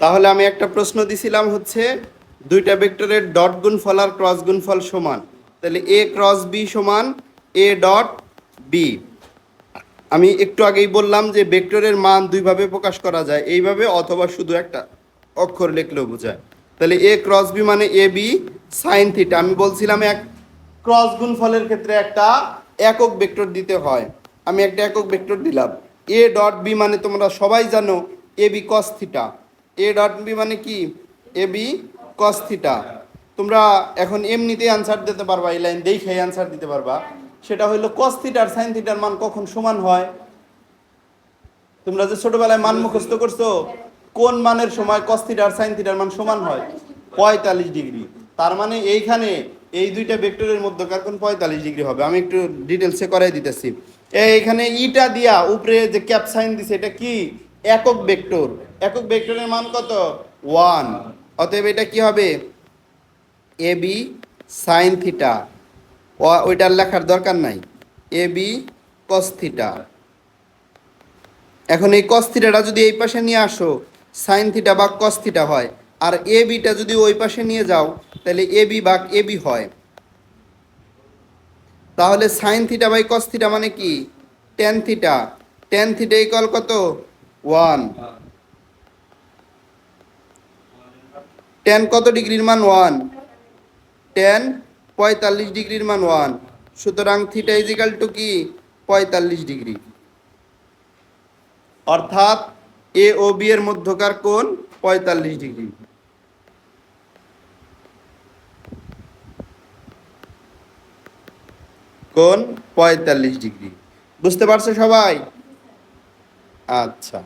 তাহলে আমি একটা প্রশ্ন দিছিলাম হচ্ছে দুইটা ভেক্টরের ডট গুণফল আর ক্রস গুণফল সমান। তাহলে এ ক্রস বি সমান, এ ডট বি। আমি একটু আগেই বললাম যে ভেক্টরের মান দুইভাবে প্রকাশ করা যায়, এইভাবে অথবা শুধু একটা অক্ষর লিখলেও বোঝায়। তাহলে এ ক্রস বি মানে এ বি সাইন থিটা। আমি বলছিলাম এক ক্রস গুণফলের ক্ষেত্রে একটা একক ভেক্টর দিতে হয়। আমি একটা একক ভেক্টর দিলাম। এ ডট বি মানে তোমরা সবাই জানো A B cos theta A dot B মানে কি? এ বি কস তোমরা এখন এমনিতেই আনসার দিতে পারবা, এই লাইন দেখে আনসার দিতে পারবা। সেটা হইল কস থিটার সাইন থিটার মান কখন সমান হয়? তোমরা যে ছোটবেলায় মান মুখস্থ করছ, কোন মানের সময় কস থিটার মান সমান হয়? পঁয়তাল্লিশ ডিগ্রি। তার মানে এইখানে এই দুইটা ভেক্টরের মধ্যকার কোন পঁয়তাল্লিশ ডিগ্রি হবে। আমি একটু ডিটেলসে করাই দিতেছি। এইখানে ইটা দিয়া উপরে যে ক্যাপ সাইন দিছে, এটা কি? একক ভেক্টর। একক ভেক্টরের মান কত? ওয়ান। অতএব এটা কি হবে? A B sine theta. ওইটার লেখার দরকার নাই। A B cos theta. এখন এই কস থিটাটা যদি এই পাশে নিয়ে আসো, সাইন থিটা বা কস থিটা হয়, আর এ বিটা যদি ওই পাশে নিয়ে যাও, তাহলে এ বি বা এ বি হয়। তাহলে sine theta by cos theta মানে কি? Tan theta. Tan theta equal কত? ওয়ান। টেন কত ডিগ্রির মান ওয়ান? টেন, পঁয়তাল্লিশ ডিগ্রির মান ওয়ান। সুতরাং থিটা ইজিক্যাল টু কি? পঁয়তাল্লিশ ডিগ্রি। অর্থাৎ এ ও বি এর মধ্যকার কোণ পঁয়তাল্লিশ ডিগ্রি। কোণ পঁয়তাল্লিশ ডিগ্রি। বুঝতে পারছ সবাই? আচ্ছা।